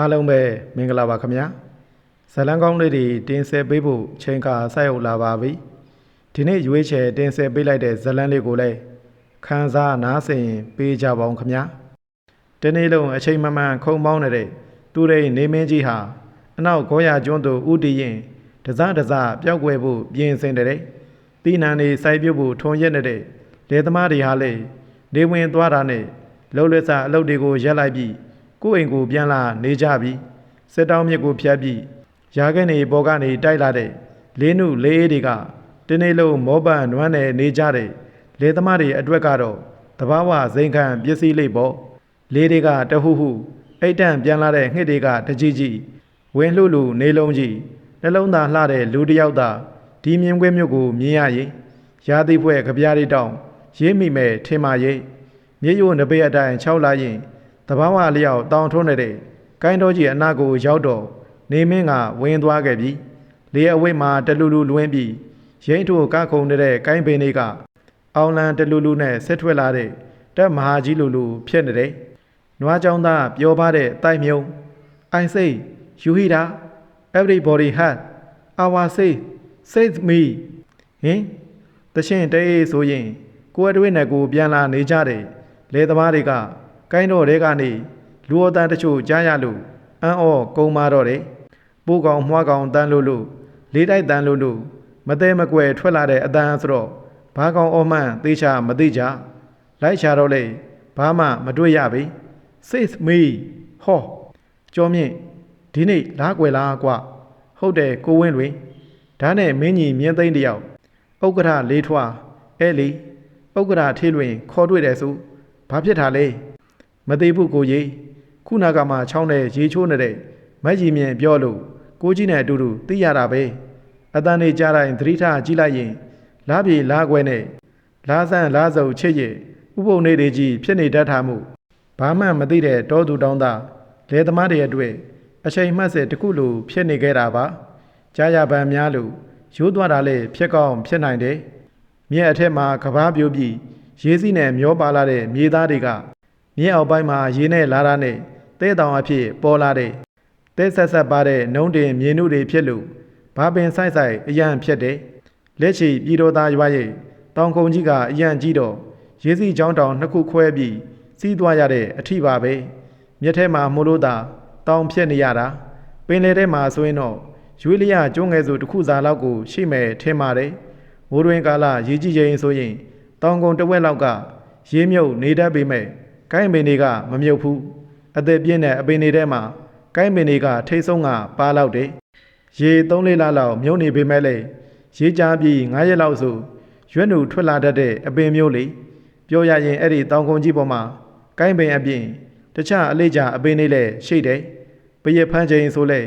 အားလုံးပဲမင်္ဂလာပါခင်ဗျာဇလန်းကောင်းလေးတွေတင်ဆက်ပေးဖို့ချိန်ခါဆက်ရောက်လာပါပြီဒီနေ့ရွေးချယ်တင်ဆက်ပေးလိုက်တဲ့ဇလန်းလေးကိုလည်းခန်းစားနားဆင်ပေးကြပါအောင်ခင်ဗျာဒီနေ့လုံးအချိန်မမှန်ခုံပေါင်းနေတဲ့သူရိနေမင်းကြီးဟာအနောက်ဂောရကျွန်းသူဥတီရင်တစတစပျောက်ကွယ်ဖို့ပြင်ဆင်တဲ့တီနန်နေစိုက်ပြုတ်ဖို့ထုံရက်နေတဲ့လေသမားတွေဟာလေနေဝင်သွားတာနဲ့လှုပ်လက်စာအလုပ်တွေကိုရက်လိုက်ပြီး ကိုယ့်အိမ်ကိုပြန်လာနေကြပြီစစ်တောင်းမြစ်ကိုဖြတ်ပြီးရာခဲနေပေါ်ကနေတိုက်လာတဲ့လေးနုလေးအေးတွေကတနေ့လုံးမောပန့်နွမ်းနယ်နေကြတဲ့လေသမားတွေအတွက်ကတော့တဘာဝဇိမ်ခံပစ္စည်းလေးပေါ့လေးတွေကတဟုဟုအိတ်တန့်ပြန်လာတဲ့ငှက်တွေကတကြီးကြီးဝင်းလှလူနေလုံးကြီးနှလုံးသားလှတဲ့လူတစ်ယောက်သာဒီမြင်းကွဲမြို့ကိုမြင်ရရင်ရာသီဖွဲ့ကြပြားလေးတောင်ရေးမိမဲ့ထင်ပါရဲ့မြေရိုးနဘေးအတိုင်း၆လာရင် တဘာဝလျောက်တောင်ထုံးနေတဲ့ကိုင်းတော်ကြီးအနာကိုရောက်တော့နေမင်းကဝင်သွားခဲ့ပြီလေအဝိတ်မှာတလူလူလွင်းပြီးရိမ့်ထိုကခုံနေတဲ့ကိုင်းပင်လေးကအောင်လန်တလူလူနဲ့ဆက်ထွက်လာတဲ့တက်မဟာကြီးလူလူဖြစ်နေတယ်နွားကြောင်းသားပြောပါတဲ့တိုက်မြုံ I say you hear that everybody had our say says me ဟင်တရှင်တေးဆိုရင်ကိုယ်အတွင်းနဲ့ကိုယ်ပြန်လာနေကြတယ်လေသမားတွေက ကိုင်းတော်တဲကနေလူအတန်းတချို့ကြားရလို့အံ့ဩကုံမာတော့တယ်ပိုးကောင်မွှားကောင်တန်းလို့လို့လေးတိုက်တန်းလို့လို့မသေးမကွယ်ထွက်လာတဲ့အတန်းဆိုတော့ဘာကောင်အော်မှန်သေချာမသိကြလိုက်ချတော့လေဘာမှမတွေ့ရပြီ says me ဟောကြောမြင့်ဒီနေ့လားကွယ်လားကွဟုတ်တယ်ကိုဝင်းတွင်ဒါနဲ့မင်းကြီးမြင်းသိန်းတယောက်ဥက္ကဋ္ဌလေးထွားအဲလီဥက္ကဋ္ဌထေးလွင် ခေါ်တွေ့တယ်ဆိုဘာဖြစ်တာလဲ မသေးဘူးကိုကြီးခုနကမှချောင်းနဲ့ရေချိုးနေတဲ့မက်ကြီးမြင်ပြောလို့ကိုကြီးနဲ့အတူတူသိရတာပဲအတန်းနေကြတိုင်းသတိထားကြည့်လိုက်ရင်လားပြေလားခွဲနဲ့လားဆန်းလားစုံချစ်ရဥပုံနေတွေကြီးဖြစ်နေတတ်တာမှုဘာမှမသိတဲ့တောသူတောင်းသားလေသမားတွေအတွက်အချိန်မှတ်စေတစ်ခုလိုဖြစ်နေခဲ့တာပါကြားရပန်များလို့ရိုးသွားတာလေဖြစ်ကောင်းဖြစ်နိုင်တယ်မြက်အထက်မှာကဘာပြိုးပြီးရေးစီးနဲ့မျောပါလာတဲ့မြေသားတွေက မြက်အောက်ပိုင်းမှာရေနဲ့လာတာနဲ့တဲတောင်အဖြစ်ပေါ်လာတဲ့တဲဆက်ဆက်ပါတဲ့နှုံးတင်မြေနုတွေဖြစ်လို့ဘာပင်ဆိုင်ဆိုင်အရန်ဖြစ်တယ်လက်ချီပြည်တော်သားရွာရဲ့တောင်ကုန်းကြီးကအရန်ကြီးတော့ရေးစီးချောင်းတောင်နှစ်ခုခွဲပြီးစီးသွားရတဲ့အထီပါပဲမြက်ထဲမှာမို့လို့သာတောင်ဖြစ်နေရတာပင်လေထဲမှာဆိုရင်တော့ရွေးလျကျုံးငယ်စုတစ်ခုစာလောက်ကိုရှိမယ်ထင်ပါတယ်မိုးတွင်ကာလရေကြီးချိန်ဆိုရင်တောင်ကုန်းတစ်ဝက်လောက်ကရေမြုပ်နေတတ်ပေမဲ့ ကိုင်းပင်တွေကမမြုပ်ဘူးအသက်ပြင်းတဲ့အပင်တွေထဲမှာကိုင်းပင်တွေကထိတ်ဆုံးကပါလောက်တယ်ရေ၃လေးလလောက်မြုပ်နေပေမဲ့လေရေကြားပြီး9ရက်လောက်ဆိုရွက်နူထွက်လာတတ်တဲ့အပင်မျိုးလေးပြောရရင်အဲ့ဒီတောင်ကုန်းကြီးပေါ်မှာကိုင်းပင်အပြင်တခြားအလေးကြအပင်တွေလည်းရှိတယ်ပရဖန်းချိန်ဆိုလဲ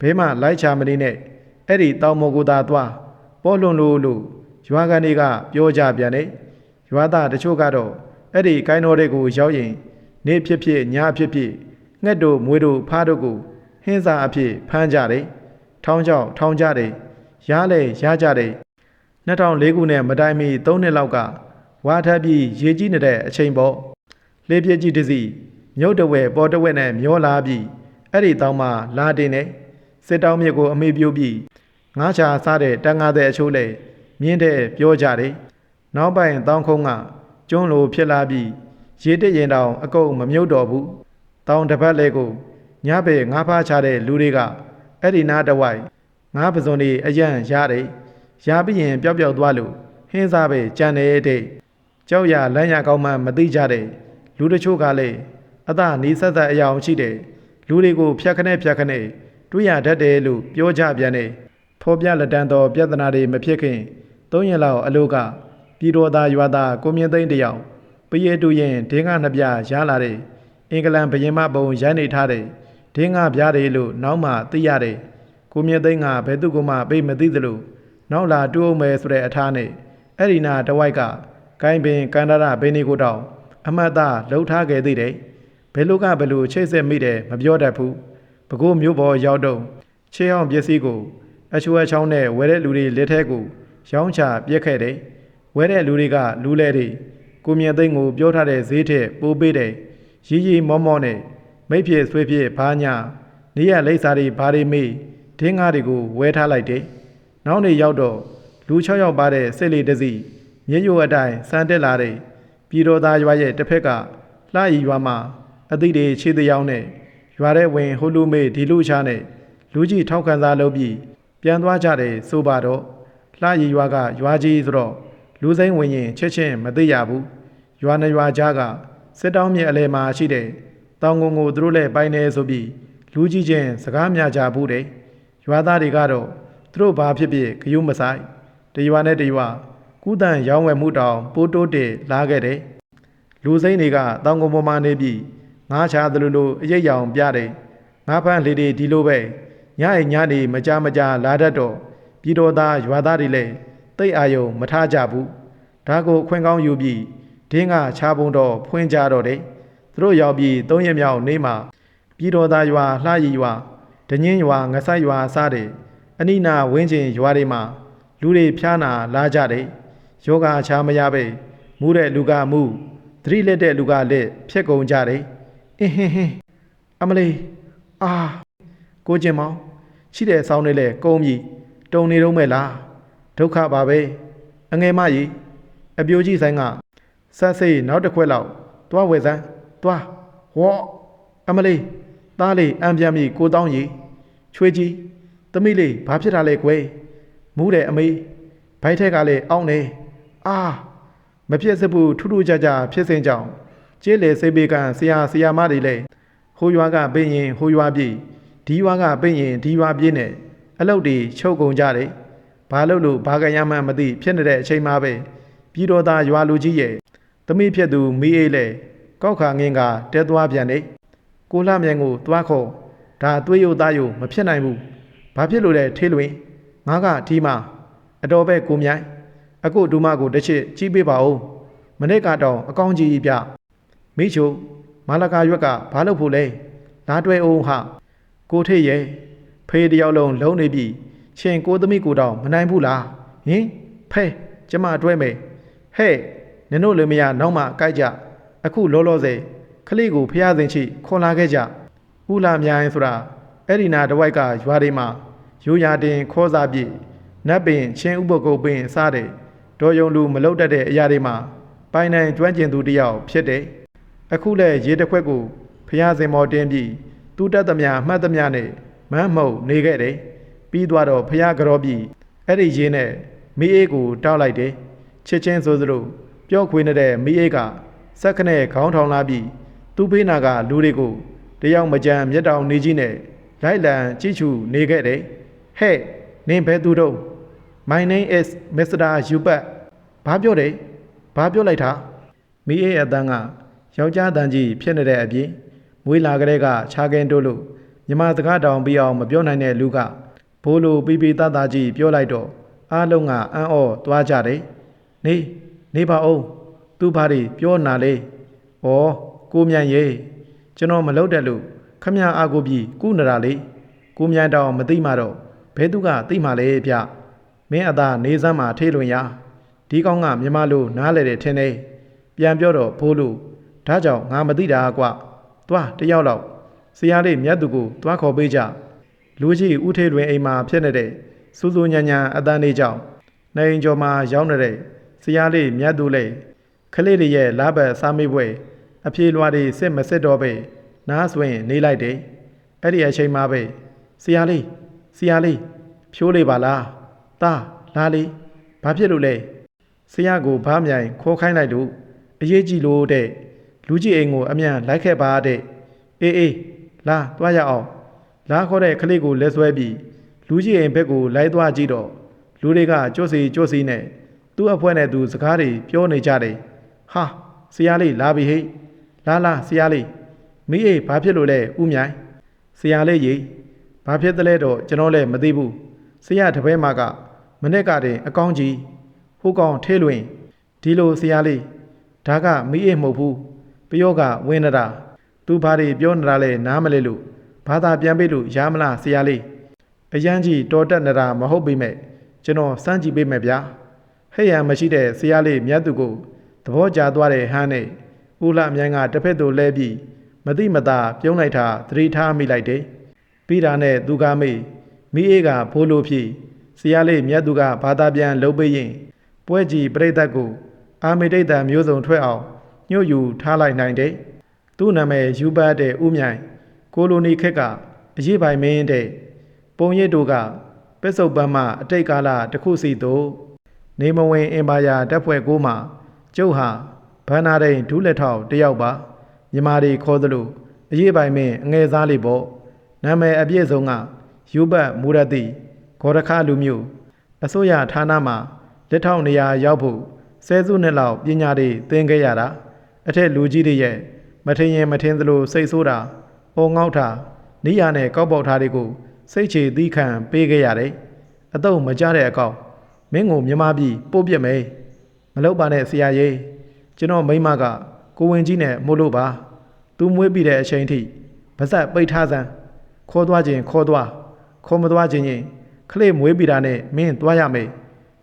ဘဲမှလိုက်ချမနေနဲ့အဲ့ဒီတောင်မော်ကိုသာသွားပေါ်လွန်လို့လို့ရွာကန်တွေကပြောကြပြန်တယ်ရွာသားတချို့ကတော့ အဲ့ဒီကိုင်းတော်တွေကိုရောက်ရင်နေဖြစ်ဖြစ်ညဖြစ်ဖြစ်ငှက်တို့မွေးတို့ဖားတို့ကိုဟင်းစာအဖြစ်ဖမ်းကြတယ်ထောင်းကြောက်ထောင်းကြတယ်ရားလဲရားကြတယ်2004ခုနဲ့မတိုင်မီ3နှစ်လောက်ကဝါထပ်ပြီးရေကြီးနေတဲ့အချိန်ပေါ့လေပြည့်ကြီးတစ်စီမြုပ်တဝဲပေါ်တဝဲနဲ့မျောလာပြီးအဲ့ဒီတောင်းမှလာတင်နေစစ်တောင်းမြစ်ကိုအမေပြိုးပြီးငါးချာစားတဲ့တန်ငါတဲ့အချိုးလေမြင်းတဲ့ပြောကြတယ်နောက်ပိုင်းတောင်းခုံးက ကျွန်းလိုဖြစ်လာပြီးရေတက်ရင်တောင်အကုတ်မမြုပ်တော့ဘူးတောင်းတစ်ပတ်လေကိုညဘက်ငါးဖားချတဲ့လူတွေကအဲ့ဒီနားတဝိုက်ငါးပစုံတွေအရန်ရတယ်ရပြီးရင်ပျောက်ပျောက်သွားလို့ဟင်းစားပဲကြံနေတဲ့ကြောက်ရလမ်းရကောင်းမှမသိကြတဲ့လူတချို့ကလည်းအသာနီးဆက်ဆက်အယောင်ရှိတဲ့လူတွေကိုဖြတ်ခနဲ့ဖြတ်ခနဲ့တွေးရတတ်တယ်လို့ပြောကြပြန်တယ်ဖော်ပြလက်တန်းသောပြဿနာတွေမဖြစ်ခင်သုံးရက်လောက်အလို့က ပြည်တော်သားရွာသားကိုမြင့်သိန်းတယောက်ပရေတူရင်ဒင်းကနှစ်ပြရလာတဲ့အင်္ဂလန်ဘရင်မပုံရိုင်းနေထားတဲ့ဒင်းကပြားတယ်လို့နောက်မှသိရတယ်ကိုမြင့်သိန်းကဘယ်သူကမှပိတ်မသိသလိုနောက်လာတူအောင်မယ်ဆိုတဲ့အထားနဲ့အဲ့ဒီနာတဝိုက်ကကိုင်းပင်ကန်ဒါရဘင်းဒီကိုတောင်အမတ်သားလှုပ်ထားခဲ့သေးတယ်ဘယ်လိုကဘယ်လိုချိတ်ဆက်မိတယ်မပြောတတ်ဘူးဘကိုးမျိုးပေါ်ရောက်တော့ခြေအောင်ပစ္စည်းကိုအချွေချောင်းနဲ့ဝဲတဲ့လူတွေလက်ထက်ကိုရောင်းချပြက်ခဲ့တယ် ဝဲတဲ့လူတွေကလူလဲတွေကိုမြင့်သိန်းကိုပြောထားတဲ့ဈေးထက်ပိုးပေးတယ်ရီရီမောမောနဲ့မိတ်ဖြစ်ဆွေးဖြစ်ဘာညာနေရလိပ်စာတွေဘာတွေမေးဒင်းငါးတွေကိုဝဲထားလိုက်တယ်နောက်နေ့ရောက်တော့လူ6ယောက်ပါတဲ့စစ်လေးတစ်စီးမြင်းရိုးအတိုင်းစံတက်လာတဲ့ပြည်တော်သားရွာရဲ့တစ်ဖက်ကလှရီရွာမှာအသည့်တွေခြေတယောက်နဲ့ရွာတဲ့ဝင်ဟိုလူမေဒီလူချားနဲ့လူကြီးထောက်ခံစားလုပ်ပြီးပြန်သွားကြတယ်ဆိုပါတော့လှရီရွာကရွာကြီးဆိုတော့ လူစိမ့်ဝင်ရင်ချက်ချင်းမသိရဘူးရွာနှစ်ရွာကြားကစစ်တောင်းမြေအလဲမှာရှိတဲ့တောင်ကုန်ကိုသူတို့လည်းပိုင်နေဆိုပြီးလူကြီးချင်းစကားများကြဘူးတယ်ရွာသားတွေကတော့သူတို့ဘာဖြစ်ဖြစ်ဂယုမဆိုင်တရွာနဲ့တရွာကုသန်ရောင်းဝယ်မှုတောင်ပိုးတိုးတက်လာခဲ့တယ်လူစိမ့်တွေကတောင်ကုန်ပေါ်မှာနေပြီးငားချသလိုလိုအရေးရောင်ပြတယ်ငါးဖန်းလေးတွေဒီလိုပဲညအိညနေမကြမကြလာတတ်တော့ပြည်တော်သားရွာသားတွေလည်း တိတ်အာယုံမထားကြဘူးဒါကိုအခွင့်ကောင်းယူပြီးဒင်းကချားပုံတော့ဖွင့်ကြတော့တယ်သူတို့ရောက်ပြီးသုံးရက်မြောက်နေ့မှာပြည်တော်သားရွာလှရီရွာဒညင်းရွာငဆိုင်ရွာစတဲ့အနိနာဝင်းကျင်ရွာတွေမှာလူတွေဖျားနာလာကြတယ်ယောဂချားမရပဲမူးတဲ့လူကမူးသတိလက်တဲ့လူကလက်ဖြက်ကုန်ကြတယ်အင်းဟင်းဟင်းအမလေးအာကိုကျင်မောင်ရှိတဲ့ဆောင်းလေးလဲကုန်းပြီတုံနေတော့မဲ့လား ဒုက္ခပါပဲအငယ်မကြီးအပြိုကြီးဆိုင်ကဆက်စိတ်နောက်တစ်ခွက်လောက်သွားဝယ်စမ်းသွားဟော့အမလေးသားလေးအံပြန်ပြီကိုတောင်းကြီးချွေးကြီးသမီးလေးဘာဖြစ်တာလဲကွယ်မူးတယ်အမေဘိုက်ထက်ကလည်းအောင်းနေအာမဖြစ်စဘူးထူးထူးခြားခြားဖြစ်စဉ်ကြောင့်ကျေးလေစိတ်ပေကံဆရာဆရာမတွေလည်းဟိုရွာကပင်ရင်ဟိုရွာပြည်ဒီရွာကပင့်ရင်ဒီရွာပြည့်နဲ့အလုတ်တွေချုပ်ကုန်ကြတယ်။ ဘာလို့လို့ဘာကရမှန်းမသိဖြစ်နေတဲ့အချိန်မှပဲပြည်တော်သားရွာလူကြီးရဲ့သမီးဖြစ်သူမီးအေးလေကောက်ခါငင်းကတဲသွားပြန်တယ်။ကိုလှမြန်ကိုသွားခေါ်ဒါသွေးရုပ်သားရုပ်မဖြစ်နိုင်ဘူး။ဘာဖြစ်လို့လဲထေးလွင်ငါကဒီမှာအတော်ပဲကိုမြိုင်အခုဒူမကိုတစ်ချစ်ကြီးပေးပါဦး။မနေ့ကတော့အကောင်းကြီးပြမိချိုမာလကာရွက်ကဘာလို့ဖို့လဲလာတွဲအောင်ဟာကိုထိတ်ရဲ့ဖေးတယောက်လုံးလုံးနေပြီ ရှင်ကိုသမီးကိုတော့မနိုင်ဘူးလားဟင်ဖဲကျမအတွဲမယ်ဟဲ့နင်တို့လည်းမရနောက်မှကြိုက်ကြအခုလောလောဆယ်ခလေးကိုဖျားစင်ချိခေါ်လာခဲ့ကြဥလာမြိုင်ဆိုတာအဲ့ဒီနာတဝိုက်ကရွာတွေမှာရိုးရာတင်ခေါ်စားပြည့်နတ်ပင်ချင်းဥပကုတ်ပင်စားတဲ့ဒေါ်ယုံလူမလုတ်တတ်တဲ့အရာတွေမှာပိုင်နိုင်ကျွမ်းကျင်သူတစ်ယောက်ဖြစ်တယ်အခုလဲရေတစ်ခွက်ကိုဖျားစင်မော်တင်းပြီးသူတက်သမျှမှတ်သမျှနဲ့မမ်းမှုံနေခဲ့တယ် ပြီးသွားတော့ဖះကြောပြီးအဲ့ဒီရေးနဲ့မိအေးကိုတောက်လိုက်တယ်ချစ်ချင်းဆိုသလိုပျော့ခွေနေတဲ့မိအေးကစက်ခနဲ့ခေါင်းထောင်လာပြီးသူ့ဘေးနာကလူတွေကိုတယောက်မကြမ်းမျက်တောင်နေကြီးနဲ့လိုက်လံကြည့်ချူနေခဲ့တယ်ဟဲ့နင်ဘယ်သူတော့ My name is Mr. Yubat ဘာပြောတယ်ဘာပြောလိုက်တာမိအေးအတန်းကယောက်ျားတန်ကြီးဖြစ်နေတဲ့အပြင်မွေးလာကလေးကခြားကင်းတို့လို့မြမစကားတောင်ပြီးအောင်မပြောနိုင်တဲ့လူက ဘိုးလိုပီပီတတကြီးပြောလိုက်တော့အားလုံးကအံ့ဩသွားကြတယ်နေနေပါအောင်သူဘာတွေပြောနာလေဩကိုမြန်ရေးကျွန်တော်မလုပ်တဲ့လို့ခမရအာကိုပြီကုနရာလေကိုမြန်တောင်မသိမှတော့ဘဲသူကသိမှလေဗျမင်းအသာနေစမ်းမှာထေးလွင်ရဒီကောင်းကမြမလို့နားလေတယ်ထင်တယ်ပြန်ပြောတော့ဘိုးလို့ဒါကြောင့်ငါမသိတာကွသွားတယောက်လောက်ဆရာလေးမြတ်သူကိုသွားခေါ်ပေးကြ လူကြီးဦးထေးတွင်အိမ်မှာဖြစ်နေတဲ့စူးစူးညံညံအတန်းလေးကြောင့်နေအိမ်ကျော်မှာရောက်နေတဲ့ဆရာလေးမြတ်သူလေးခလေးတွေရဲ့လာဘတ်စားမေးပွဲအပြေလွားတွေစစ်မစစ်တော့ပဲနားဆွင်နေလိုက်တယ်အဲ့ဒီအချိန်မှာပဲဆရာလေးဆရာလေးဖြိုးလေးပါလားတာလာလေးဘာဖြစ်လို့လဲဆရာကိုဘားမြိုင်ခိုးခိုင်းလိုက်လို့အရေးကြီးလို့တဲ့လူကြီးအိမ်ကိုအမြန်လိုက်ခဲ့ပါတဲ့အေးအေးလာသွားရအောင် လာခေါ်တဲ့ခလေးကိုလက်ဆွဲပြီးလူကြီးအိမ်ဘက်ကိုလိုက်သွားကြည့်တော့လူတွေကကြွစီကြွစီနဲ့သူ့အဖွဲနဲ့သူစကားတွေပြောနေကြတယ်ဟာဆရာလေးလာပြီဟိတ်လာလာဆရာလေးမိအေးဘာဖြစ်လို့လဲဥမြိုင်ဆရာလေးရေဘာဖြစ်တယ်လဲတော့ကျွန်တော်လည်းမသိဘူးဆရာတပည့်မကမနေ့ကတည်းအကောင်းကြီးဟိုကောင်ထဲလွင်ဒီလိုဆရာလေးဒါကမိအေးမဟုတ်ဘူးပယောကဝင်းနတာသူဘာတွေပြောနေတာလဲနားမလဲလို့ ဘာသာပြန်ပေးလို့ရမလားဆရာလေးအရန်ကြီးတော်တက်နေတာမဟုတ်ပေမဲ့ကျွန်တော်စမ်းကြည့်ပေးမယ်ဗျာဟဲ့ရန်မရှိတဲ့ဆရာလေးမြတ်သူကိုသဘောကျသွားတဲ့ဟန်းနဲ့ဦးလှမြိုင်ကတစ်ဖက်သို့လဲပြီးမတိမတာပြုံးလိုက်တာသတိထားမိလိုက်တယ်ပပြီးတာနဲ့သူကမေ့မိအေးကဖိုးလို့ဖြစ်ဆရာလေးမြတ်သူကဘာသာပြန်လှုပ်ပေးရင်ပွဲကြီးပြိတ္တကိုအာမေတိတ်တံမျိုးစုံထွက်အောင်ညှို့ယူထားလိုက်နိုင်တယ်သူ့နာမည်ယူပတ်တဲ့ဥမြိုင် ကိုလိုနီခက်ကအရေးပိုင်မင်းတဲ့ပုံရိပ်တို့ကပစ္စုပန်မှအတိတ်ကာလတစ်ခုစီသို့နေမဝင်အင်ပါယာတပ်ဖွဲ့ကိုမှကျုပ်ဟာဘန္နာဒိန်ဒူးလက်ထောက်တယောက်ပါမြမာတွေခေါ်သလိုအရေးပိုင်မင်းအငယ်စားလေးပေါ့နာမည်အပြည့်စုံကယူဘတ်မူရတိဂေါရခလူမျိုးအစိုးရဌာနမှာလက်ထောက်နေရာရောက်ဖို့ဆယ်စုနှစ်လောက်ပညာတွေသင်ခဲ့ရတာအထက်လူကြီးတွေရဲ့မထင်ရင်မထင်သလိုစိတ်ဆိုးတာ ပေါ်ငေါက်တာနိယာနဲ့ကောက်ပေါက်ထားတွေကိုစိတ်ချသီးခံပေးခဲ့ရတယ်အတော့မကြတဲ့အကောက်မင်းကိုမြမပြီးပို့ပြစ်မယ်မလုပ်ပါနဲ့ဆရာကြီးကျွန်တော်မိမကကိုဝင်ကြီးနဲ့မို့လို့ပါသူမွေးပြီးတဲ့အချိန်ထိဗဇက်ပိတ်ထားစမ်းခေါ်သွားခြင်းခေါ်သွားခေါ်မသွားခြင်းရင်ခလေးမွေးပြီးတာနဲ့မင်းသွားရမယ်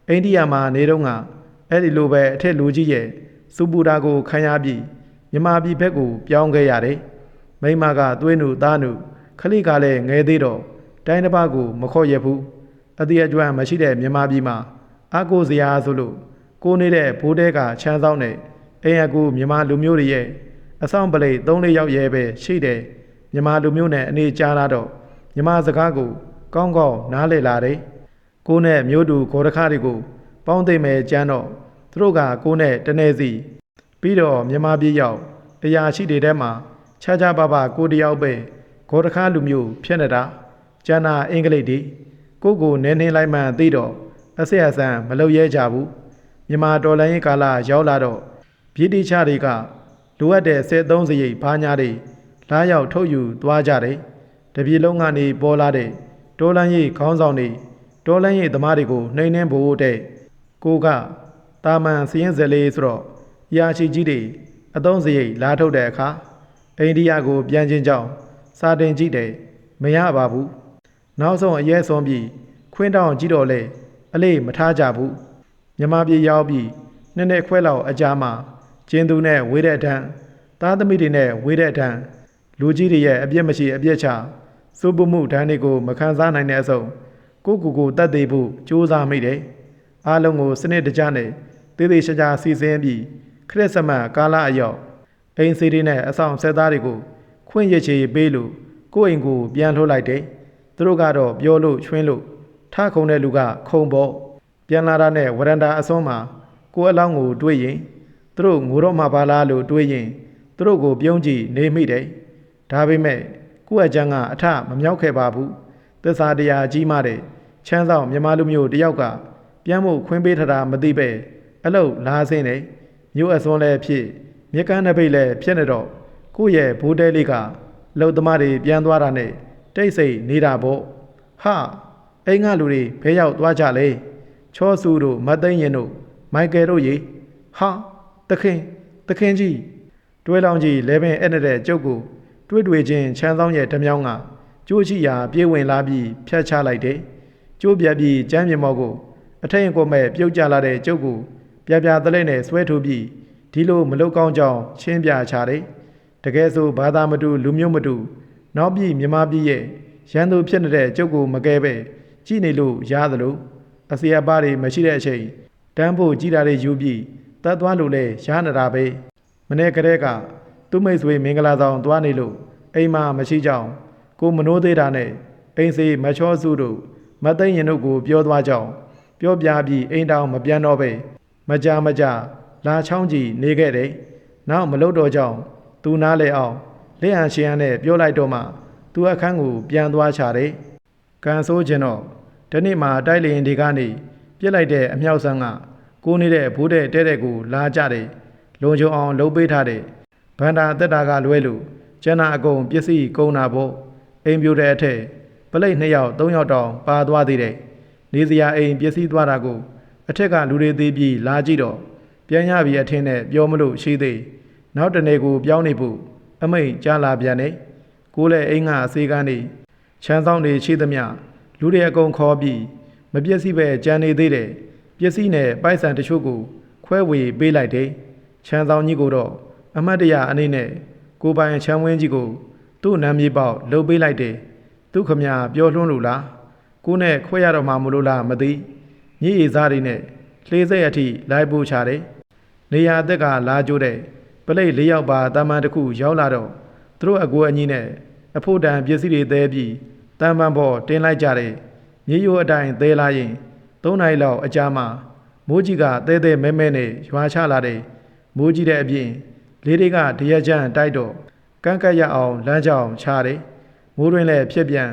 အိန္ဒိယမှာနေတော့ကအဲ့ဒီလိုပဲအထက်လူကြီးရဲ့စူပူတာကိုခံရပြီးမြမပြည်ဘက်ကိုပြောင်းခဲ့ရတယ် မိမကသွေးနုသားနုခလေးကလည်းငဲသေးတော့တိုင်းတစ်ပါးကိုမခေါ်ရဘူးအတိအကျွမ်းမရှိတဲ့မြမပြည်မှာအကိုစရာဆိုလို့ကိုနေတဲ့ဘိုးတဲကချမ်းဆောင်တဲ့အိမ်အကူမြမလူမျိုးတွေရဲ့အဆောင်ပလိတ်၃လေးယောက်ရဲပဲရှိတယ်မြမလူမျိုးနဲ့အနေကြားလာတော့မြမစကားကို ကောင်းကောင်းနားလည်လာတယ်ကိုနဲ့မျိုးတူဂေါ်တခါတွေကိုပေါင်းသိမ့်မယ်ကြမ်းတော့သူတို့ကကိုနဲ့တနေစီပြီးတော့မြမပြေးရောက်အရာရှိတွေထဲမှာ ခြားခြားပါပါကိုတယောက်ပဲဂေါ်တခါလူမျိုးဖြစ်နေတာကျန်တာအင်္ဂလိပ်တွေကိုကိုနင်းနေလိုက်မှန်သိတော့အဆက်အဆန်မလုပ်ရဲကြဘူးမြမတော်လိုင်းရင်ကာလရောက်လာတော့ပြည်တိချတွေကလိုအပ်တဲ့စစ်သုံးစရိတ်ဘာညာတွေလာရောက်ထုတ်ယူသွားကြတယ်တပြည်လုံးကနေပေါ်လာတဲ့တော်လိုင်းရိပ်ခေါင်းဆောင်တွေတော်လိုင်းရိပ်သမားတွေကိုနှိမ်နှင်းဖို့တဲ့ကိုကတာမန်စည်ရင်ဇလေးဆိုတော့ရာရှိကြီးတွေအသုံးစရိတ်လာထုတ်တဲ့အခါ အိန္ဒိယကိုပြန်ချင်းကြောင်းစာတင်ကြည့်တယ်မရပါဘူးနောက်ဆုံးအရဲဆုံးပြီးခွင်းတောင်ကြည့်တော့လေအလေးမထားကြဘူးမြမပြေရောက်ပြီးနှစ်နှစ်ခွဲလောက်အကြာမှာကျင်းသူနဲ့ဝေးတဲ့တန်းသားသမီးတွေနဲ့ဝေးတဲ့တန်းလူကြီးတွေရဲ့အပြစ်မရှိအပြစ်ချစိုးပမှုဒဏ်တွေကိုမခံစားနိုင်တဲ့အဆုံးကိုကူကိုတတ်သေးဖို့ကြိုးစားမိတယ်အားလုံးကိုစနစ်တကျနဲ့တည်တည်ရှာရှာစီစဉ်ပြီးခရစ်စမတ်ကာလအရောက် အိမ်စီတွေနဲ့အဆောင်ဆက်သားတွေကိုခွင့်ရချေပေးလို့ကိုယ့်အိမ်ကိုပြန်ထုတ်လိုက်တယ်သူတို့ကတော့ပြောလို့ချွင်းလို့ထခုံတဲ့လူကခုံပေါ့ပြန်လာတာနဲ့ဝရန်တာအစွန်းမှာကိုယ်အလောင်းကိုတွေးရင်သူတို့ငိုတော့မှပါလားလို့တွေးရင်သူတို့ကိုပြုံးကြည့်နေမိတယ်ဒါပေမဲ့ကိုယ့်အကျန်းကအထမမြောက်ခဲ့ပါဘူးသစ္စာတရားကြီးမားတဲ့ချမ်းဆောင်မြမလူမျိုးတယောက်ကပြန်ဖို့ခွင့်ပေးထတာမသိပဲအလုတ်လာစင်းနေမြို့အစွန်းလည်းဖြစ် မြက်ကန်းတစ်ပိတ်လည်းဖြစ်နေတော့ကိုယ့်ရဲ့ဘိုးတဲလေးကလုံသမားတွေပြန်သွားတာနဲ့တိတ်ဆိတ်နေတာပေါ့ဟာအိမ်ကလူတွေဖဲရောက်သွားကြလေချောစုတို့မသိန်းရင်တို့မိုက်ကယ်တို့ရေဟာတခင်တခင်ကြီးတွဲလောင်းကြီးလဲပင်အဲ့တဲ့ကျုပ်ကိုတွေးတွေချင်းချမ်းဆောင်ရဲ့ဓမြောင်းကကျိုးရှိရာပြေးဝင်လာပြီးဖျက်ချလိုက်တယ်ကျိုးပြပြီးကျမ်းမြေမော်ကိုအထက်ရင်ကိုမဲ့ပြုတ်ကျလာတဲ့ကျုပ်ကိုပြပြတလဲနဲ့ဆွဲထုတ်ပြီး ဒီလိုမလုတ်ကောင်းကြောင်ချင်းပြချတယ်တကယ်ဆိုဘာသာမတူလူမျိုးမတူနောက်ပြည်မြမပြည်ရဲ့ရန်သူဖြစ်နေတဲ့ကျုပ်ကိုမကဲပဲကြည်နေလို့ရသလိုအစီအပါးတွေမရှိတဲ့အချိန်တန်းဖို့ကြီးတာတွေယူပြီးတတ်သွားလို့လဲရနေတာပဲမနေ့ကတည်းကသူ့မိတ်ဆွေမင်္ဂလာဆောင်သွားနေလို့အိမ်မှာမရှိကြောင်းကိုမနိုးသေးတာနဲ့အိမ်စီမချောစုတို့မသိမ့်ရင်တို့ကိုပြောသွားကြောင်းပြောပြပြီးအိမ်တောင်မပြန်တော့ပဲမကြမကြ လာချောင်းကြီးနေခဲ့တယ်နောက်မလုပ်တော့ကြောင်းသူနားလေအောင်လက်ဟန်ရှင်ရန်နဲ့ပြောလိုက်တော့မှသူအခန်းကိုပြန်သွားချတယ်ကန်ဆိုးခြင်းတော့ဒီနေ့မှာတိုက်လေရင်တွေကနေပြစ်လိုက်တဲ့အမြောက်ဆန်းကကိုနေတဲ့ဘိုးတဲ့တဲတဲ့ကိုလာကြတယ်လုံချုံအောင်လှုပ်ပေးထားတဲ့ဗန္တာတက်တာကလွဲလို့ကျန်တာအကုန်ပစ္စည်းကုန်တာပေါ့အိမ်ပြိုတဲ့အထက်ပလိတ်နှစ်ယောက်သုံးယောက်တောင်ပါသွားသေးတယ်နေစရာအိမ်ပစ္စည်းသွားတာကိုအထက်ကလူတွေသေးပြီးလာကြည့်တော့ ပြန်ရပြီအထင်းနဲ့ပြောမလို့ရှိသေးနောက်တနေ့ကိုပြောင်းနေဖို့အမိတ်ကြားလာပြန်နေကိုလည်းအိမ်ကအစေကနေချမ်းဆောင်နေရှိသမျှလူတွေအကုန်ခေါ်ပြီးမပြည့်စည်ပဲကြံနေသေးတယ်ပစ္စည်းနဲ့ပိုက်ဆံတချို့ကိုခွဲဝေပေးလိုက်တယ်ချမ်းဆောင်ကြီးကိုတော့အမတ်တရအနေနဲ့ကိုပိုင်ချမ်းဝင်းကြီးကို သူ့နာမည်ပေါက်လှုပ်ပေးလိုက်တယ်သူခမညာပြောလွန်းလို့လားကိုနဲ့ခွဲရတော့မှမလို့လားမသိညည်ရည်စားတွေနဲ့လှေစိတ်အထိလိုက်ပို့ချတယ် နေရာအသက်ကလာကြိုးတဲ့ပလိတ်လေးယောက်ပါတာမန်တစ်ခုရောက်လာတော့သူတို့အကူအညီနဲ့အဖို့တန်ပစ္စည်းတွေသဲပြီးတန်ပန်ပေါ်တင်းလိုက်ကြတယ်မြေရိုးအတိုင်းသဲလာရင်၃နိုင်လောက်အကြာမှမိုးကြီးကသဲသဲမဲမဲနဲ့ရွာချလာတယ်မိုးကြီးတဲ့အပြင်လေးတွေကတရက်ချမ်းတိုက်တော့ကန့်ကတ်ရအောင်လမ်းကြောင်ချတယ်မိုးတွင်လည်းဖြစ်ပြန်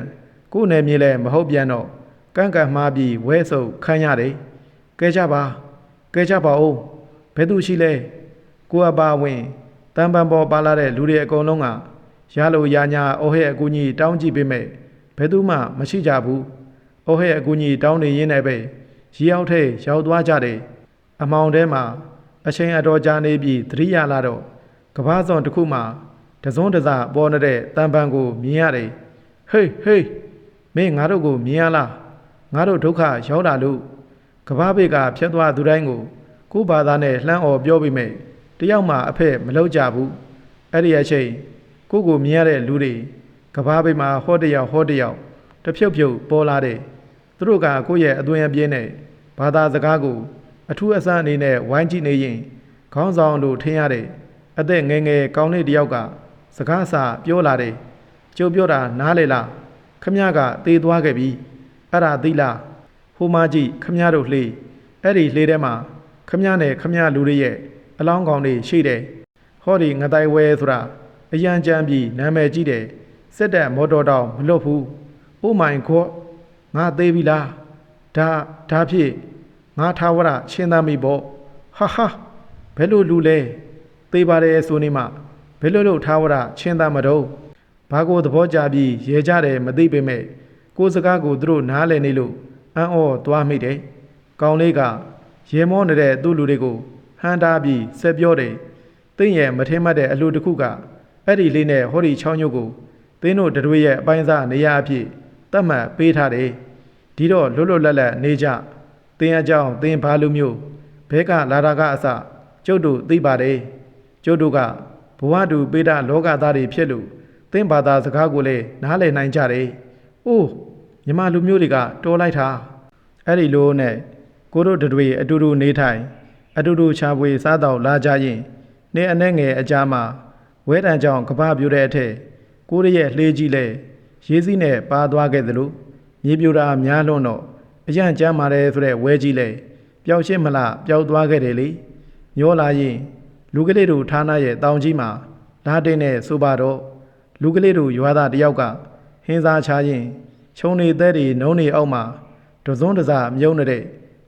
ကိုယ်နယ်မြေလည်းမဟုတ်ပြန်တော့ကန့်ကတ်မှားပြီးဝဲဆုပ်ခမ်းရတယ်ကဲကြပါကဲကြပါဦး ဘယ်သူရှိလဲကိုအပါဝင်တန်ပန်ပေါ်ပါလာတဲ့လူတွေအကုန်လုံးကရလို့ရညာအိုဟဲ့အကူကြီးတောင်းကြည့်ပေးမယ်ဘယ်သူမှမရှိကြဘူးအိုဟဲ့အကူကြီးတောင်းနေရင်းနဲ့ပဲရီအောင်ထဲရောက်သွားကြတယ်အမောင်ထဲမှာအချိန်အတော်ကြာနေပြီးသတိရလာတော့ကဘာစောန်တစ်ခုမှတစုံတစပေါ်နေတဲ့တန်ပန်ကိုမြင်ရတယ်ဟေးဟေးမင်းငါတို့ကိုမြင်ရလားငါတို့ဒုက္ခရောက်လာလို့ကဘာဘေကဖြတ်သွားသူတိုင်းကို ကိုယ့်ဘာသာနဲ့လှမ်းអော်ပြောပြီးမိတယောက်မှအဖက်မလောက်ကြဘူးအဲ့ဒီအချိန်ကိုယ့်ကိုမြင်ရတဲ့လူတွေကဘာဘေမှာဟောတယောက်ဟောတယောက်တဖြုတ်ဖြုတ်ပေါ်လာတဲ့သူတို့ကကိုယ့်ရဲ့အသွင်အပြင်းနဲ့ဘာသာစကားကိုအထူးအဆန်းအနေနဲ့ဝိုင်းကြည့်နေရင်ခေါင်းဆောင်တို့ထင်ရတဲ့အသက်ငယ်ငယ်ကောင်းတဲ့တယောက်ကစကားစာပြောလာတယ်ကျုပ်ပြောတာနားလေလားခမရကတေးသွားခဲ့ပြီအဲ့ဒါသိလားဟိုမကြီးခမရတို့လှေအဲ့ဒီလှေထဲမှာ ခမရနဲ့ခမရလူတွေရဲ့အလောင်းကောင်တွေရှိတယ်ဟောဒီငတိုင်ဝဲဆိုတာအရန်ကြမ်းပြီးနာမည်ကြီးတယ်စစ်တပ်မော်တော်တောင်မလွတ်ဘူးအိုးမိုင်ခေါ်ငါသေးပြီလားဒါဒါဖြစ်ငါထာဝရရှင်းသားမိပေါ့ဟာဟာဘယ်လိုလူလဲသေပါတယ်ဆိုနေမှဘယ်လိုလုပ်ထာဝရရှင်းသားမတော့ဘာကိုသဘောကြပြီးရေကြတယ်မသိပေမဲ့ကိုယ်စကားကိုသူတို့နားလည်နေလို့အံ့ဩသွားမိတယ်ကောင်းလေးက ရေမောနေတဲ့သူ့လူတွေကိုဟန်တာပြီးဆက်ပြောတယ်သင်ရဲ့မထင်မှတ်တဲ့အလှူတစ်ခုကအဲ့ဒီလေးနဲ့ဟောဒီချောင်းညုတ်ကိုသင်တို့တို့ရဲ့အပိုင်းစားနေရာအဖြစ်တတ်မှတ်ပေးထားတယ်ဒီတော့လွတ်လွတ်လပ်လပ်နေကြသင်အကြောင်းသင်ဘာလူမျိုးဘဲကလာတာကအစကျုပ်တို့သိပါတယ်ကျုပ်တို့ကဘဝတူပေတာလောကသားတွေဖြစ်လို့သင်ဘာသာစကားကိုလည်းနားလည်နိုင်ကြတယ်။အိုးမြမလူမျိုးတွေကတော်လိုက်တာအဲ့ဒီလိုနဲ့ ကိုတို့တွေအတူတူနေထိုင် အတူတူချာပွေစားတော့လာကြရင်နေအနှဲငယ်အကြမှာဝဲတန်ကြောင်ကပပြိုတဲ့အထက်ကိုရရဲ့လှေကြီးလဲရေးစည်းနဲ့ပါသွားခဲ့သလိုမြေပြိုတာများလွန်းတော့အရန်ကြမ်းပါတယ်ဆိုတဲ့ဝဲကြီးလဲပျောက်ရှင်းမလားပျောက်သွားခဲ့တယ်လေညောလာရင်လူကလေးတို့ဌာနရဲ့တောင်ကြီးမှာလာတဲ့နဲ့ဆိုပါတော့လူကလေးတို့ရွာသားတယောက်ကဟင်းစားချရင်ခြုံနေသက်တွေနှုံးနေအောက်မှာတစုံတစမြုံနေတဲ့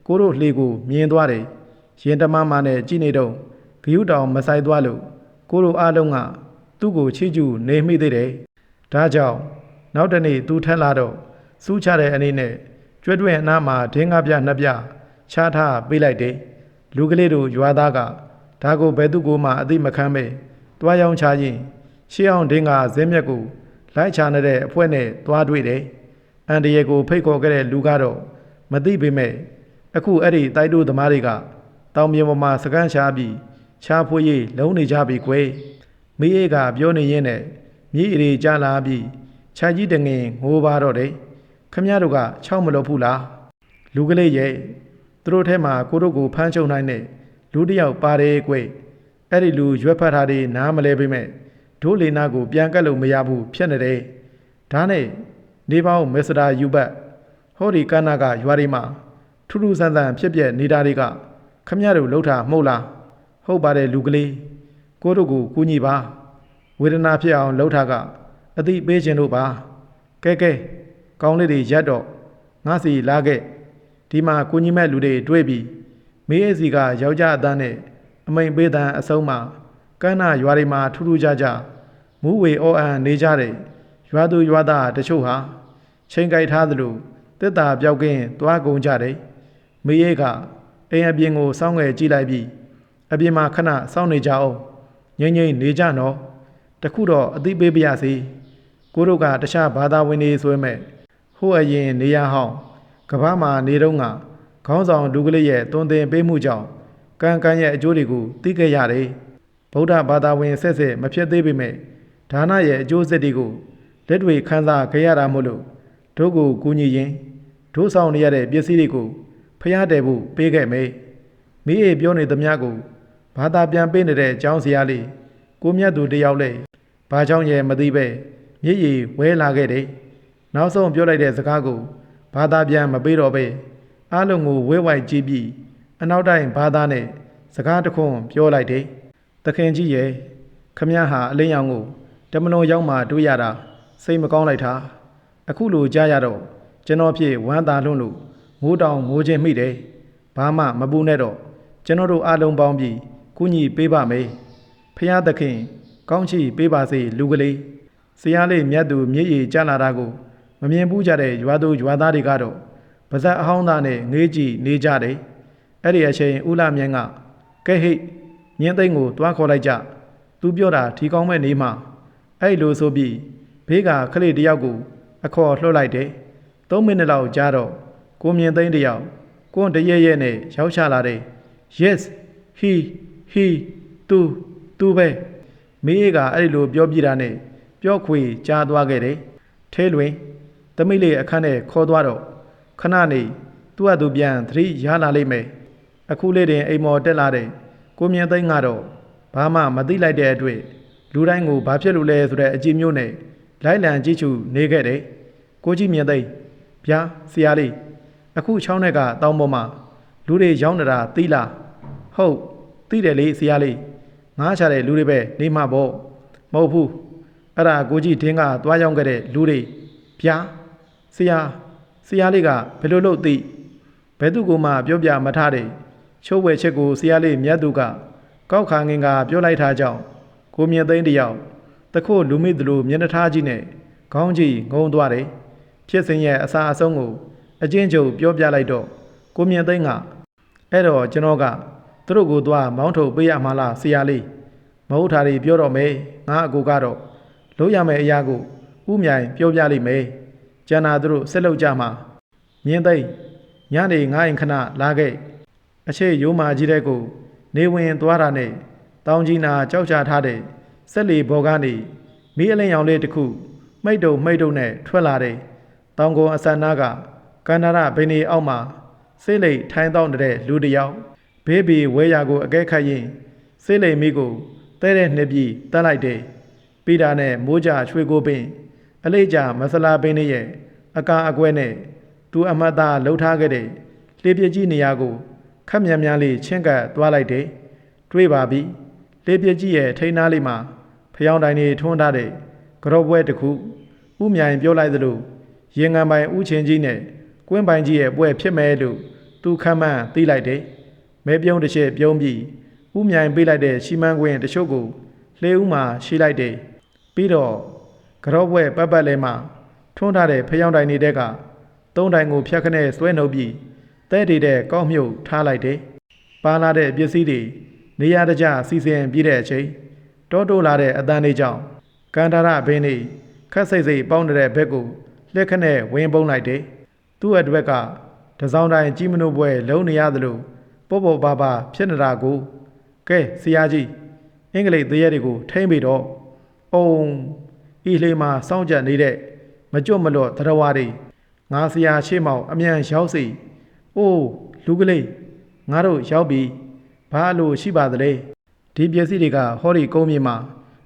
ကိုတို့လှေကိုမြင်သွားတယ်ရင်တမမနဲ့ကြည်နေတော့ဂယုတောင်မဆိုင်သွားလို့ကိုတို့အားလုံးကသူ့ကိုချီးကျူးနေမိသေးတယ်ဒါကြောင့်နောက်တနေ့သူထက်လာတော့စူးချတဲ့အနေနဲ့ကျွဲ့တွဲအနားမှာဒင်းကားပြနှစ်ပြချားထားပေးလိုက်တယ်လူကလေးတို့ရွာသားကဒါကိုဘယ်သူကိုမှအသိမခံပဲတွားရောင်းချရင်ရှေးအောင်ဒင်းကဇင်းမြက်ကိုလိုက်ချနေတဲ့အဖွဲနဲ့တွားတွေ့တယ်အန်တရေကိုဖိတ်ခေါ်ခဲ့တဲ့လူကတော့မသိပေမဲ့ အခုအဲ့ဒီတိုက်တို့သမားတွေကတောင်မြေပေါ်မှာစကန်းချပြီးချားဖွေးရေးလုံးနေကြပြီကွယ်မိအေးကပြောနေရင်းနဲ့မြေအရီကြလာပြီးခြာကြီးတငင်ငိုးပါတော့တယ်ခမရတို့ကချောက်မလို့ဘူးလားလူကလေးရဲ့သူတို့ထဲမှာကိုတို့ကိုဖမ်းချုပ်နိုင်တဲ့လူတစ်ယောက်ပါတယ်ကွယ်အဲ့ဒီလူရွက်ဖတ်ထားတဲ့နားမလဲပေမဲ့ဒိုးလေနာကိုပြန်ကတ်လို့မရဘူးဖြစ်နေတယ်ဒါနဲ့နေပေါင်းမစ္စတာယူဘတ်ဟောဒီကနာကရွာတွေမှာ ထူးထူးဆန်းဆန်းဖြစ်ပြနေတာတွေကခမရတို့လှုပ်တာမဟုတ်လားဟုတ်ပါတယ်လူကလေးကိုတို့ကိုကူညီပါဝေဒနာဖြစ်အောင်လှုပ်တာကအတိပေးခြင်းတို့ပါကဲကဲကောင်းလေးတွေရက်တော့ငါစီလာခဲ့ဒီမှာကူညီမဲ့လူတွေတွေ့ပြီးမေးအစီကယောက်ျားအသားနဲ့အမိန်ပေးတန်အဆုံးမှာကန်းနာရွာတွေမှာထူးထူးခြားခြားမူးဝေအော်အန်နေကြတဲ့ရွာသူရွာသားတချို့ဟာချိန်ကြိုက်ထားသလိုတက်တာပြောက်ကင်းသွားကုန်ကြတယ် မေးရဲကအိမ်အပြင်ကိုစောင်းငယ်ကြည့်လိုက်ပြီးအပြင်မှာခဏစောင့်နေကြအောင်ငိမ့်ငိမ့်နေကြနော်တခုတော့အသိပေးပါရစေကိုတို့ကတခြားဘာသာဝင်တွေဆိုမဲ့ဟိုအရင်နေရဟောင်းကဘာမှာနေတော့ကခေါင်းဆောင်လူကလေးရဲ့တွင်တင်ပေးမှုကြောင့်ကံကံရဲ့အကျိုးတွေကိုသိခဲ့ရတယ်ဗုဒ္ဓဘာသာဝင်ဆက်ဆက်မဖြစ်သေးပေမဲ့ဒါနရဲ့အကျိုးဆက်တွေကိုလက်တွေခန်းစားခဲ့ရတာမို့လို့တို့ကိုကူညီရင်တို့ဆောင်နေရတဲ့ပစ္စည်းတွေကို ဖျားတယ်ဖို့ပေးခဲ့မေမိအေပြောနေသမျှကိုဘာသာပြန်ပေးနေတဲ့အကြောင်းစရာလေးကိုမြတ်သူတယောက်လဲဘာကြောင့်ရဲ့မသိပဲမျက်ရည်ဝဲလာခဲ့တယ်နောက်ဆုံးပြောလိုက်တဲ့စကားကိုဘာသာပြန်မပေးတော့ပဲအားလုံးကိုဝဲဝိုက်ကြည့်ပြီးအနောက်တိုင်းဘာသာနဲ့စကားတစ်ခွန်းပြောလိုက်တယ်တခင်ကြီးရဲ့ခမည်းဟာအလင်းရောင်ကိုတမလွန်ရောက်မှတွေ့ရတာစိတ်မကောင်းလိုက်တာအခုလိုကြားရတော့ကျွန်တော်ဖြစ်ဝမ်းသာလွန်းလို့ မိုးတောင်မိုးချင်းမိတယ်ဘာမှမပူနဲ့တော့ကျွန်တော်တို့အားလုံးပေါင်းပြီးကုညီပေးပါမယ်ဖရာသခင် ကောင်းချီးပေးပါစေလူကလေးဆရာလေးမြတ်သူမျက်ရည်ကျလာတာကိုမမြင်ဘူးကြတဲ့ရွာသူရွာသားတွေကတော့ပါဇက်အဟောင်းသားနဲ့ငေးကြည့်နေကြတယ်အဲ့ဒီအချိန်ဦးလာမြန်းကကဲဟိတ်မြင်းသိန်းကိုတွားခေါ်လိုက်ကြသူပြောတာထီကောင်းမဲ့နေမှအဲ့လိုဆိုပြီးဘေးကခလေးတယောက်ကို အခေါ်လှုပ်လိုက်တယ်၃မိနစ်လောက်ကြာတော့ ကိုမြင့်သိန်းတယောက်ကိုတရဲရဲနဲ့ရောက်ချလာတယ် yes he he tu tu ပဲမင်းကအဲ့ဒီလိုပြောပြတာနဲ့ပြောခွေကြားသွားခဲ့တယ်ထဲလွင်တမိလေးအခန်းနဲ့ခေါ်သွားတော့ခဏနေသူ့အတူပြန်သတိရလာလိမ့်မယ်အခုလေးတင်အိမ်မော်တက်လာတဲ့ကိုမြင့်သိန်းကတော့ဘာမှမသိလိုက်တဲ့အတွက်လူတိုင်းကိုဘာဖြစ်လို့လဲဆိုတဲ့အကြည့်မျိုးနဲ့လိုက်လံကြည့်ချူနေခဲ့တယ်ကိုကြီးမြင့်သိန်းဗျာဆရာလေး အခုချောင်းထဲကတောင်းပေါ်မှာလူတွေရောက်နေတာသိလားဟုတ်သိတယ်လေဆရာလေးငားချတဲ့လူတွေပဲနေမှာပေါ့မဟုတ်ဘူးအဲ့ဒါကိုကြီးတင်းကသွားရောက်ခဲ့တဲ့လူတွေဗျာဆရာဆရာလေးကဘယ်လိုလုပ်သိဘယ်သူကမှပြောပြမထားတဲ့ချိုးဝဲချက်ကိုဆရာလေးမြတ်သူကကောက်ခါငင်ကပြောလိုက်ထားကြောင်းကိုမြင့်သိန်းတယောက်တခုတ်လူမိသလိုမျက်နှာထားကြီးနဲ့ခေါင်းကြီးငုံသွားတယ်ဖြစ်စဉ်ရဲ့အစာအဆုံးကို အချင်းချုပ်ပြောပြလိုက်တော့ကိုမြင့်သိန်းကအဲ့တော့ကျွန်တော်ကသူတို့ကိုသွားမောင်းထုတ်ပေးရမှာလားဆရာလေးမဟုတ်တာတွေပြောတော့မယ်ငါအကူကတော့လို့ရမယ်အရာကိုဥမြိုင်ပြောပြလိမ့်မယ်ကျန်တာသူတို့ဆက်လုပ်ကြမှာမြင်းသိန်းညနေ9ရင်ခဏလာခဲ့အချေရိုးမာကြီးတဲ့ကိုနေဝင်သွားတာနဲ့တောင်ကြီးနာကြောက်ချထားတဲ့ဆက်လီဘော်ကနေမီးအလင်းရောင်လေးတစ်ခုမိတ်တုံမိတ်တုံနဲ့ထွက်လာတဲ့တောင်ကုန်းအစန္နာက ကန္နာရဘိနေအောက်မှာစိတ်လိတ်ထိုင်းတောင်းတဲ့လူတစ်ယောက်ဘေးဘီဝဲရာကိုအကဲခတ်ရင်စိတ်လိတ်မိကိုတဲတဲ့နှစ်ပြည်တက်လိုက်တယ်ပြီးတာနဲ့မိုးကြရွှေကိုပင် အလေးကြမဆလာပင်ရဲ့အကာအကွဲနဲ့သူအမတ်သားလှုပ်ထားခဲ့တဲ့လေပြကြီးနေရာကိုခက်မြန်မြန်လေးချင်းကပ်သွားလိုက်တယ်တွေးပါပြီလေပြကြီးရဲ့ထိန်းသားလေးမှာဖျောင်းတိုင်နေထွန်းထားတဲ့ကြော့ပွဲတစ်ခုဥမြိုင်ပြောလိုက်သလိုရင်ငံပိုင်ဥချင်းကြီးနဲ့ ကွင်းပိုင်ကြီးရဲ့ပွဲဖြစ်မယ်လို့သူခမ်းမှန်းသိလိုက်တယ်မဲပြုံးတစ်ချက်ပြုံးပြီးဥမြိုင်ပေးလိုက်တဲ့ရှီမန်းကွင်းတချို့ကိုလှေဦးမှာရှိလိုက်တယ်ပြီးတော့ကြော့ပွဲပတ်ပတ်လဲမှာထွန်းထားတဲ့ဖျောင်းတိုင်နေတဲ့ကသုံးတိုင်ကိုဖြတ်ခနဲ့ဆွဲနှုတ်ပြီးတဲတည်တဲ့ကောက်မြုပ်ထားလိုက်တယ်ပါလာတဲ့ပစ္စည်းတွေနေရာတကျစီစဉ်ပြီးတဲ့အချိန်တောတိုးလာတဲ့အတန်းလေးကြောင့်ကန်တာရဘင်းနေခက်စိတ်စိတ်ပေါင်းနေတဲ့ဘက်ကိုလက်ခနဲ့ဝင်းပုံးလိုက်တယ် သူ့အတွက်ကတစောင်းတိုင်းကြီးမနုပွဲလုံးနေရသလိုပေါ့ပေါ့ပါပါဖြစ်နေတာကိုကဲဆရာကြီးအင်္ဂလိပ်သေးရတွေကိုထိမ့်ပြီးတော့အုံဤလေမှာစောင့်ကြနေတဲ့မကြွမလော့သရဝါတွေငါဆရာရှေ့မောင်အမြန်ရောက်စီအိုးလူကလေးငါတို့ရောက်ပြီဘာလို့ရှိပါသလဲဒီပစ္စည်းတွေကဟောဒီကုန်းမြေမှာ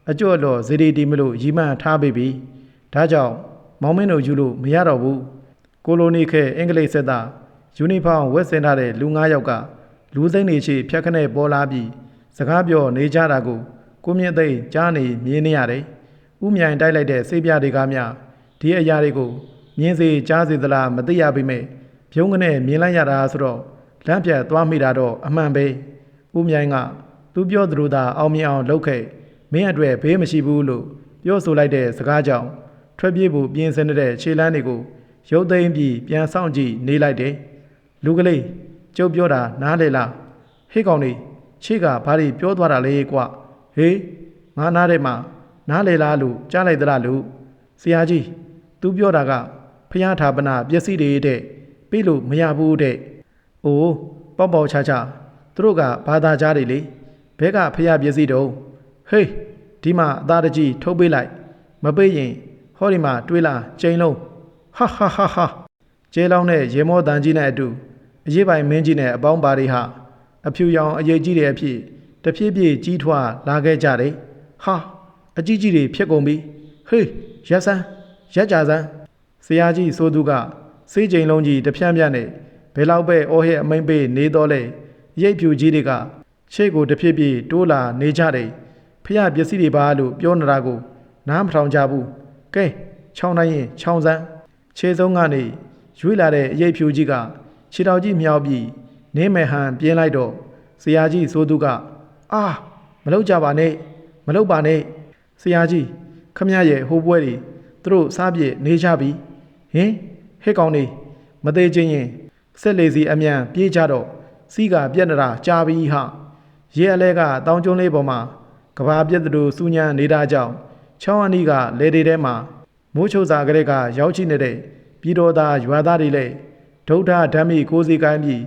အကျွတ်လော်ဇေဒီတီမလို့ရီမှန်ထားပေးပြီဒါကြောင့်မောင်မင်းတို့ယူလို့မရတော့ဘူး ကိုလိုနီခဲအင်္ဂလိပ်စစ်သားယူနီဖောင်းဝတ်ဆင်ထားတဲ့လူ၅ယောက်ကလူစိမ့်နေချေဖြတ်ခနဲ့ပေါ်လာပြီးစကားပြောနေကြတာကိုကိုမြင့်သိန်းကြားနေမြင်နေရတယ်ဥမြိုင်တိုက်လိုက်တဲ့စိတ်ပြတွေကများဒီအရာတွေကိုမြင်စေကြားစေသလားမသိရပေမဲ့ဖြုံးကနေမြင်လိုက်ရတာဆိုတော့လမ်းပြတ်သွားမိတာတော့အမှန်ပဲဥမြိုင်ကသူပြောသလိုသာအောင်မြင်အောင်လုပ်ခဲ့မင်းအတွက်ဘေးမရှိဘူးလို့ပြောဆိုလိုက်တဲ့စကားကြောင့်ထွက်ပြေးဖို့ပြင်ဆင်နေတဲ့ခြေလမ်းတွေကို ရုပ်သိမ်းပြီးပြန်ဆောင်ကြည့်နေလိုက်တယ်လူကလေးကျုပ်ပြောတာနားလေလားဟေးကောင်လေးခြေကဘာတွေပြောသွားတာလဲကွဟေးငါနားထဲမှာနားလေလားလို့ကြားလိုက်သလားလို့ဆရာကြီး तू ပြောတာကဖျားထာပနာပျက်စီးတွေတဲ့ပြေးလို့မရဘူးတဲ့။အိုးပေါက်ပေါက်ချာချာသူတို့ကဘာသာကြားတွေလေဘဲကဖျားပျက်စီးတော့ဟေးဒီမှာအသားတကြီးထုတ်ပေးလိုက် မပေးရင်ဟဟောဒီမှာတွေးလာကျိန်လုံး ဟာဟာဟာဟာကျဲလောင်းတဲ့ရေမောတန်ကြီးနဲ့အတူအရေးပိုင်မင်းကြီးနဲ့အပေါင်းပါတွေဟာအဖြူရောင်အရေးကြီးတဲ့အဖြစ်တဖြည်းဖြည်းကြီးထွားလာခဲ့ကြတယ်ဟာအကြီးကြီးတွေဖြစ်ကုန်ပြီဟေးရက်စမ်းရက်ကြစမ်းဆရာကြီးဆိုသူကစေးကျိန်လုံးကြီးတစ်ဖြန်းဖြန်းနဲ့ဘယ်လောက်ပဲအော်ဟစ်အမိန်ပေးနေတော့လဲရိပ်ဖြူကြီးတွေကရှေ့ကိုတဖြည်းဖြည်းတိုးလာနေကြတယ်ဖះပစ္စည်းတွေပါလို့ပြောနေတာကိုနားမထောင်ကြဘူးကဲချောင်းတိုင်းရင်ချောင်းစမ်း ခြေဆုံးကနေရွေးလာတဲ့အရိပ်ဖြူကြီးကခြေတော်ကြီးမြောက်ပြီးနင်းမယ်ဟန်ပြင်းလိုက်တော့ဆရာကြီးဆိုသူကအာမလုပ်ကြပါနဲ့မလုပ်ပါနဲ့ဆရာကြီးခမရရဲ့ဟိုးပွဲတွေသူတို့စားပြည့်နေကြပြီဟင်ဟဲ့ကောင်နေမသေးချင်းရင်ဆက်လေစီအမြန်ပြေးကြတော့စီးကပြက်နတာကြာပြီဟာရဲအလဲကတောင်းကျုံးလေးပေါ်မှာကဘာပြက်သူစူးညံနေတာကြောင့်ချောင်းအနီးကလေတွေထဲမှာ မိုးချုပ်စာကလေးကရောက်ချိနေတဲ့ပြည်တော်သားရွာသားတွေလည်းဒုဋ္ဌဓမ္မိကိုးစီကိုင်းပြီး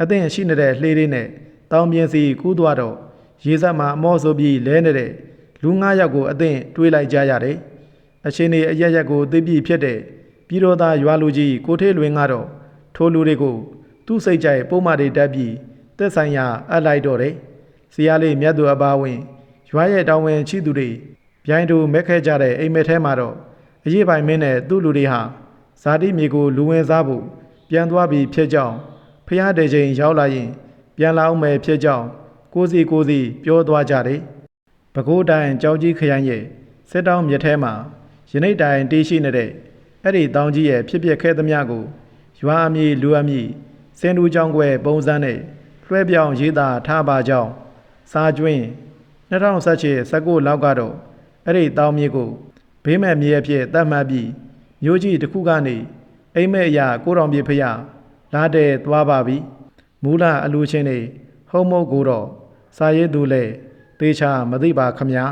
အသင့်ရှိနေတဲ့လှေလေးနဲ့တောင်ပြင်းစီကူးသွားတော့ရေစက်မှာအမောဆိုပြီးလဲနေတဲ့လူ၅ယောက်ကိုအသင့်တွေးလိုက်ကြရတယ်အချင်းတွေအရက်ရက်ကိုသိပြီဖြစ်တဲ့ပြည်တော်သားရွာလူကြီးကိုထေးလွင်ကတော့ထိုလူတွေကိုသူ့စိတ်ကြိုက်ပုံမှန်တွေတက်ပြီးသက်ဆိုင်ရာအပ်လိုက်တော့တယ်။ဇီယာလေးမြတ်သူအပါဝင်ရွာရဲ့တောင်ဝင်ချီသူတွေပြိုင်တူမက်ခဲကြတဲ့အိမ်မက်ထဲမှာတော့ အရေးပိုင်မင်းနဲ့သူ့လူတွေဟာဇာတိမြေကိုလူဝင်စားဖို့ပြန်သွားပြီးဖြစ်ကြောင်းဖျားတဲ့ချိန်ရောက်လာရင်ပြန်လာအောင်မယ်ဖြစ်ကြောင်းကိုစီကိုစီပြောသွားကြတယ်။ပဲခူးတိုင်းကြောက်ကြီးခရိုင်ရဲ့စစ်တောင်းမြစ်ထဲမှာယနေ့တိုင်တေးရှိနေတဲ့အဲ့ဒီတောင်ကြီးရဲ့ဖြစ်ပျက်ခဲ့သမျှကိုရွာအမည်လူအမည်စင်တူကြောင်းကွယ်ပုံစံနဲ့လွှဲပြောင်းရေးသားထားပါကြောင်းစာကျွင်း2017 19လောက်ကတော့အဲ့ဒီတောင်မြေကို ဘေးမဲ့မြေအဖြစ်သတ်မှတ်ပြီးမျိုးကြီးတစ်ခုကနေအိမ်မဲ့အရာကိုတော်မြေဖျားလာတဲ့သွားပါပြီမူလအလူချင်းနေဟုံမုတ်ကိုတော့စာရေးသူလဲသေချာမသိပါခမညာ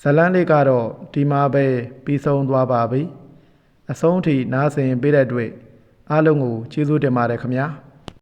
ဇလန်းလေးကတော့ဒီမှာပဲပြီးဆုံးသွားပါပြီအဆုံးထိနားဆင်ပေးတဲ့အတွက်အားလုံးကိုကျေးဇူးတင်ပါတယ်ခမညာ